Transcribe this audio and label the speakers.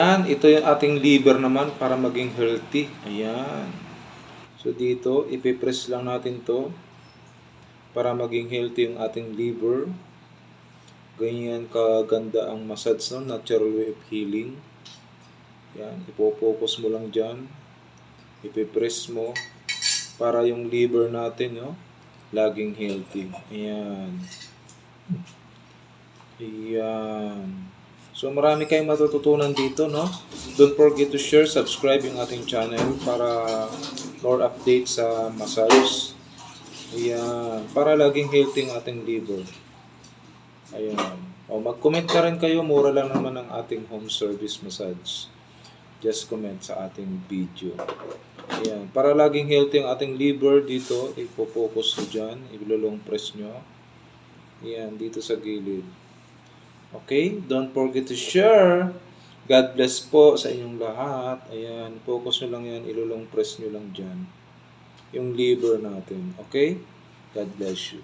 Speaker 1: Ayan, ito yung ating liver naman para maging healthy. Ayan. So dito, ipipress lang natin to para maging healthy yung ating liver. Ganyan kaganda ang massage no, natural way of healing. Yan, ipo-focus mo lang dyan. Ipipress mo para yung liver natin, no, laging healthy. Ayan. Ayan. So marami kayong matututunan dito, no? Don't forget to share, subscribe yung ating channel para more updates sa massage. Ayan. Para laging healthy ang ating liver. Ayan. O, mag-comment ka rin kayo. Mura lang naman ang ating home service massage. Just comment sa ating video. Ayan. Para laging healthy ang ating liver dito, ipo-focus nyo dyan. Ilulong press nyo. Ayan. Dito sa gilid. Okay? Don't forget to share. God bless po sa inyong lahat. Ayan. Focus nyo lang yan. Ilulong press nyo lang dyan. Yung liver natin. Okay? God bless you.